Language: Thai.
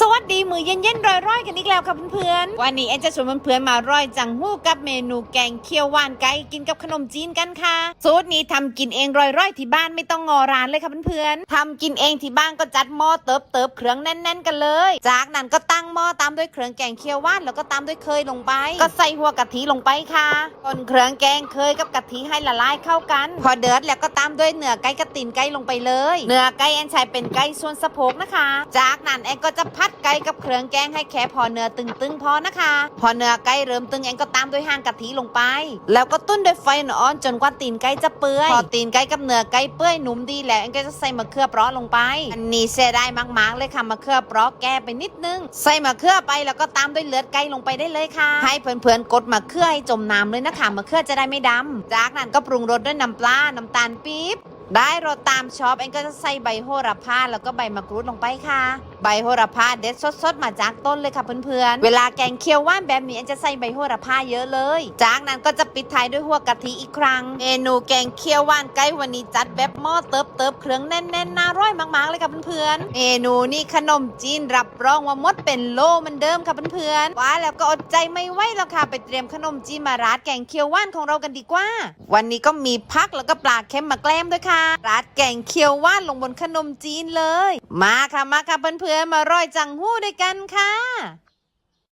สวัสดีมือเย็นๆร่อยๆกันอีกแล้วค่ะเพื่อนๆวันนี้แอนจะชวนเพื่อนๆมาร่อยจังหู้กับเมนูแกงเขียวหวานไก่กินกับขนมจีนกันค่ะสูตรนี้ทำกินเองร่อยๆที่บ้านไม่ต้องงอร้านเลยค่ะเพื่อนๆทำกินเองที่บ้านก็จัดหม้อเติบเติบเครื่องแน่น ๆ กันเลย จากนั้นก็ตั้งหม้อตามด้วยเครื่องแกงเขียวหวานแล้วก็ตามด้วยเคยลงไป ก็ใส่หัวกะทิลงไปค่ะคนเครื่องแกงเคยกับกะทิให้ละลายเข้ากัน พอเดือดแล้วก็ตามด้วยเนื้อไก่กระตินไก่ลงไปเลย เนื้อไก่แอนใช้เป็นไก่ส่วนสะโพกนะคะ จากนั้นแอนก็จะพัดไก่กับเครื่องแกงให้แค่พอเนื้อตึงๆพอนะคะ พอเนื้อไก่เริ่มตึงแอนก็ตามด้วยห้างกะทิลงไป แล้วก็ตุ้นด้วยไฟอ่อนจนกว่าตีนไก่จะเปื่อย พอตีนไก่กับเนื้อไก่เปื่อยหนุ่มดีแล้วแอนก็จะใส่มะเขือเปราะลงไป อันนี้เสียดายมากๆเลยค่ะมะเขือเปราะแก้ไปนิดนึง ใส่มะเขือไปแล้วก็ตามด้วยเลือดไก่ลงไปได้เลยค่ะ ให้เพื่อนๆกดมะเขือให้จมน้ำเลยนะคะมะเขือจะได้ไม่ดำจากนั้นก็ปรุงรสด้วยน้ำปลา น้ำตาลปี๊บได้รสตามชอบเองก็จะใส่ใบโหระพาแล้วก็ใบมะกรูดลงไปค่ะใบโหระพาเด็ดสดๆ มาจากต้นเลยค่ะเพื่อนๆ เวลาแกงเคี่ยวว่านแบบนี้จะใส่ใบโหระพาเยอะเลย จากนั้นก็จะปิดท้ายด้วยหัวกะทิอีกครั้ง เมนูแกงเคี่ยวว่านไก่วันนี้จัดแบบหม้อเติบเติบเครื่องแน่นๆน่าร่อยมากๆเลยค่ะเพื่อนๆ เมนูนี้ขนมจีนรับรองว่ามดเป็นโลเหมันเดิมค่ะเพื่อนๆว่าแล้วก็อดใจไม่ไหวแล้วค่ะไปเตรียมขนมจีนมาราดแกงเคี่ยวว่านของเรากันดีกว่า วันนี้ก็มีพักแล้วก็ปลาเค็มมาแกล้มด้วยค่ะ ราดแกงเคี่ยวว่านลงบนขนมจีนเลยมาค่ะ มาค่ะเพื่อนๆมาร่อยจังหู้ด้วยกันค่ะ